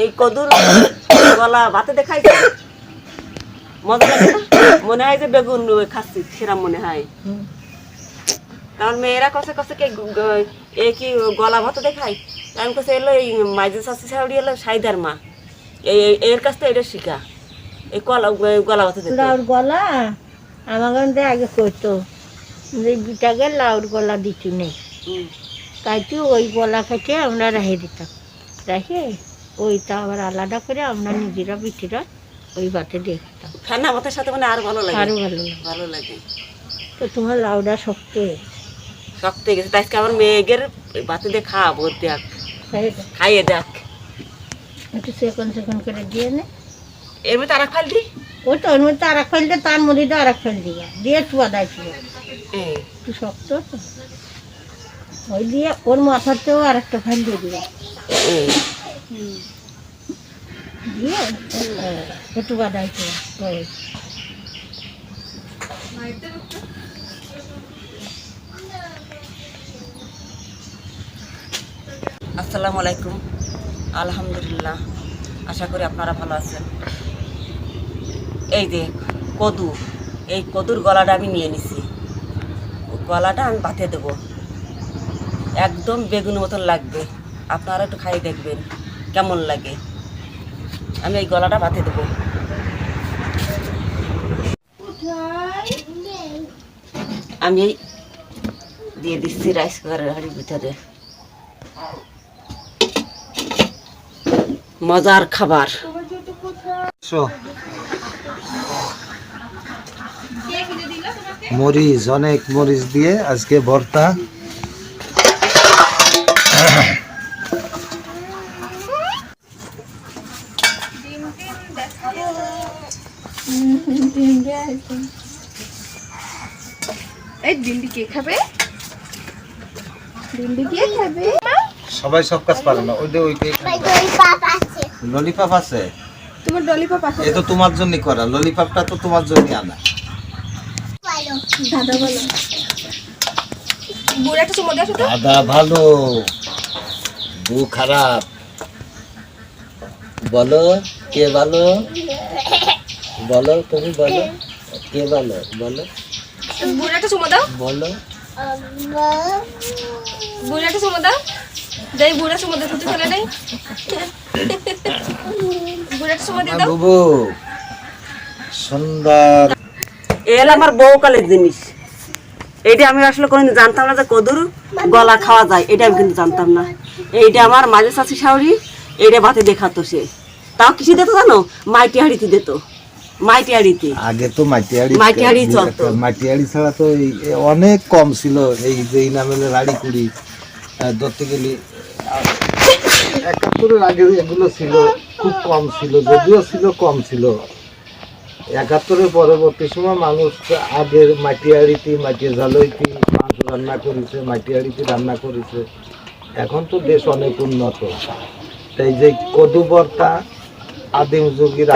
এই কদুর গলা ভাতে দেখাই মজা লাগে মনে হয় যে বেগুন খাচ্ছি সেরাম মনে হয়। কারণ মেয়েরা কষে কষে কে এ কি গলা ভাত দেখাই আমি কাছে এলো এই মাইজে শাশি শাড়ি এলো সাইদার মা। এই এর কাছ থেকে এটা শিখা। এই কলা গলা ভাত লাউর গলা? আমার কাছে আগে করতো যে বিটাকে লাউর গলা দিচ্ছি নেই তাই ওই গলা খেতে আমরা রেখে দিতাম। রেখে? ওইটা আবার আলাদা করে আমরা নিজেরা বিটিরা ওই ভাতে দেখতাম খেতাম। ঠান্ডা ভাতের সাথে মানে আর ভালো লাগে? আরও ভালো লাগে। ভালো লাগে। তো তোমার লাউডা শক্ত শক্ত হয়ে গেছে। তাই আমার মেয়েদের ভাতে দিয়ে খাওয়াবো দেখ। খাইয়ে দেখ। একটু সেকন সেকন করে দিয়ে নে। এর মধ্যে আর এক ফাল দিই ওই তো ওর মধ্যে আর এক ফেলতে তার মধ্যে আর এক ফেল দিয়া দিয়ে চুয়া দেয় ছিল একটু শক্ত তো। ওই দিয়ে ওর মাথাতেও আর একটা ফেল দিয়ে এই। একটু আসসালামু আলাইকুম। আলহামদুলিল্লাহ। আশা করি আপনারা ভালো আছেন। এই যে কদু, এই কদুর গলাটা আমি নিয়ে নিছি। গলাটা আমি ভাতে দেবো। একদম বেগুন মতন লাগবে। আপনারা একটু খাই দেখবেন। কেমন লাগে? আমি এই গলাটা ভাতে দেবো। আমি দিয়ে দিচ্ছি রাইস কুকারের হাড়ির ভিতরে। মজার খাবার। মরিচ, অনেক মরিচ দিয়ে আজকে ভর্তা। এই ডিমডি কে খাবে? ডিমডি কে খাবে? সবাই সব কাজ পারে না। ওই যে ওই ললিপপ আছে। তোমার ললিপপ আছে। এ তো তোমার জন্য করা। ললিপপটা তো তোমার জন্য আনা। দাদা বলো তো? দাদা ভালো। বউ খারাপ। বলো কে ভালো বলো তুমি বলো কে ভালো বলো। বুড়া একটা চুমো দাও। বলো। বুড়া একটা চুমো দাও। দেই বুড়া চুমো দাও তুই ফেলে দেই বুড়া একটা চুমো দিয়ে দাও। বুবু সুন্দর। এল আমার বউকালের জিনিস। এইটা আমি আসলে কোনোদিন জানতাম না যে কদুর গলা খাওয়া যায় এটা আমি কিন্তু জানতাম না। এইটা আমার মাঝে চাষি শাওরি এইটা ভাতে দেখাতো সে। তাও কিসে দিত জানো? মাইটি হাড়িতে দিত। মাইটি হাড়িতে। আগে তো মাটিয়াড়ি মাটি হাঁড়ি চলতো। মাটিয়াড়ি ছাড়া তো অনেক কম ছিল এই যে এই নামের রাড়ি কুড়ি ধরতে গেলে একাত্তরের আগে এগুলো ছিল খুব কম ছিল যদিও ছিল কম ছিল। একাত্তরের পরবর্তী সময় মানুষ আগের মাটিয়াড়িতে মাটির ঝালইতে মাংস রান্না করেছে মাটিয়াড়িতে রান্না করেছে। এখন তো দেশ অনেক উন্নত। তাই যে কদু ভর্তা আদিম যুগের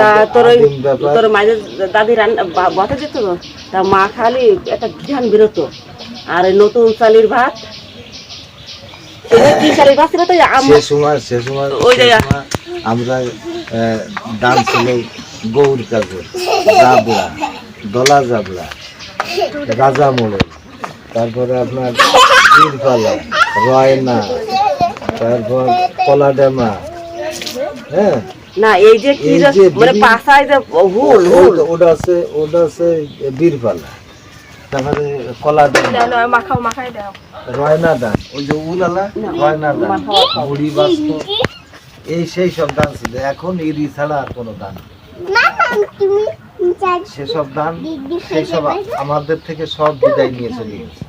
তোর মাঝে দাদি রান্না তা মা খালি একটা ঘ্রাণ বেরোতো। আর নতুন চালির ভাত। আমরা দান ছিল গৌর কাজে জাবলা দলা জাবলা রাজা মোড়ল তারপরে আপনার বীরপালা রয়না তারপর কলাডামা হ্যাঁ। না এই যে কি মানে পাশায় যে হুল হুল। ওটা- আছে ওটা আছে বীরপালা। তারপরে দাও মাখাও মাখাই দাও। রয়না দান। ওই যে উলালা রয়না দান। বুড়ি বাস্ত এই সেই সব দান ছিল। এখন ইরি ছাড়া আর কোনো দান সেসব দান সেই সব আমাদের থেকে সব বিদায় নিয়ে চলে গেছে।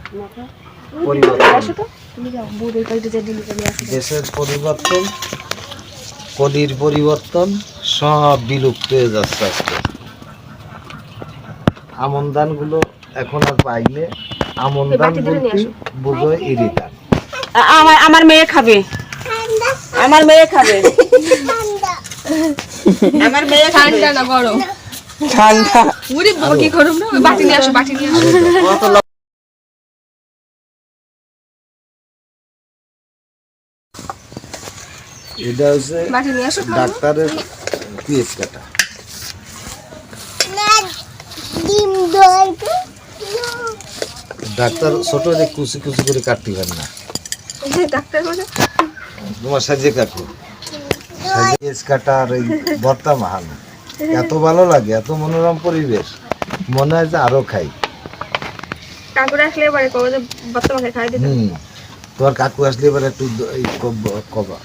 পরিবর্তন দেশের পরিবর্তন। কলির পরিবর্তন সব বিলুপ্ত হয়ে যাচ্ছে আজকে। আমন দানগুলো এখন আর পাইলে আমন নিয়ে বলতে বুঝো আমার আমার মেয়ে খাবে। আমার মেয়ে খাবে। আমার মেয়ে খাবে। ঠান্ডা না গরম। ঠান্ডা। বুড়ি বাবা কি গরম না? বাটি নিয়ে আসো বাটি নিয়ে আসো। এটা হচ্ছে ডাক্তারের পিএস কাটা। ডাক্তার ছোট যে কুচি কুচি করে কাটতে পারে না তোমার সাজে কাকু সাজে পিএস কাটা আর এই ভর্তা মাহানো এত ভালো লাগে এত মনোরম পরিবেশ। মনে হয় যে আরও খাই। কাকুরা আসলে এবারে খাই দিতে। হুম। তোমার কাকু আসলে এবার একটু কব- কবা।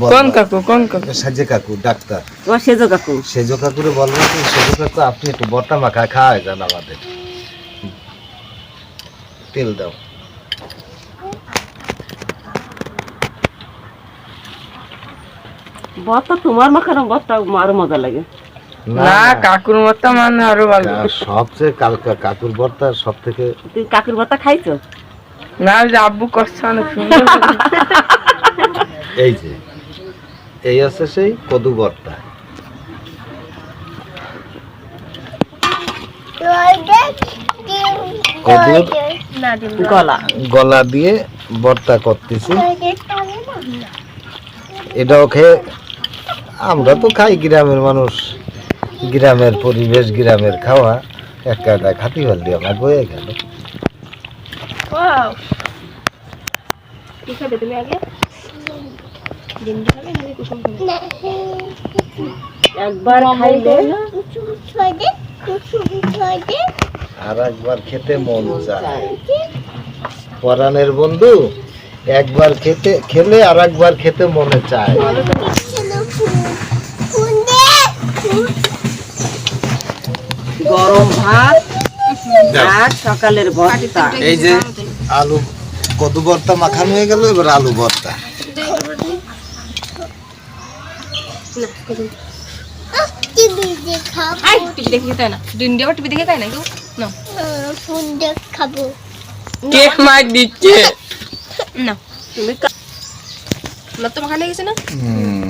কোন কাকু কোন কাকু? সাজে কাকু ডাক্তার। তোমার সেজো কাকু? সেজো কাকুরে বলব কি সেজো কাকু আপনি একটু বর্তা মাখা খাওয়াই যান আমাদের। তেল দাও। বত্তা তোমার মাখানো বত্তা আরও মজা লাগে। না কাকুর মতো মানে আরও ভালো। সবচেয়ে কালকা কাকুর বর্তা সব থেকে তুই কাকুর বত্তা খাইছো? না যে আব্বু করছে অনেক সুন্দর এই যে। এই আছে সেই কদু কদুর গলা। গলা দিয়ে বর্তা করতেছি। এটাও খেয়ে আমরা তো খাই গ্রামের মানুষ। গ্রামের পরিবেশ গ্রামের খাওয়া। একটা একটা খাতি হলদি আমার বয়ে গেল। কি খাবে তুমি আগে? ডিম খাবে নাকি কুসুম খাবে একবার খাইলে আর একবার খেতে মন চায়। পরাণের বন্ধু একবার খেতে খেলে আর একবার খেতে মনে চায়। গরম ভাত আর সকালের ভর্তা। এই যে আলু কদু ভর্তা মাখানো হয়ে গেল এবার আলু ভর্তা। টিভি দেখে খেতে না। দিয়ে আবার টিভি দেখে খায় না। কেউ না। কে মার দিচ্ছে। না। তুমি না তো মাখানে গেছে না? হুম।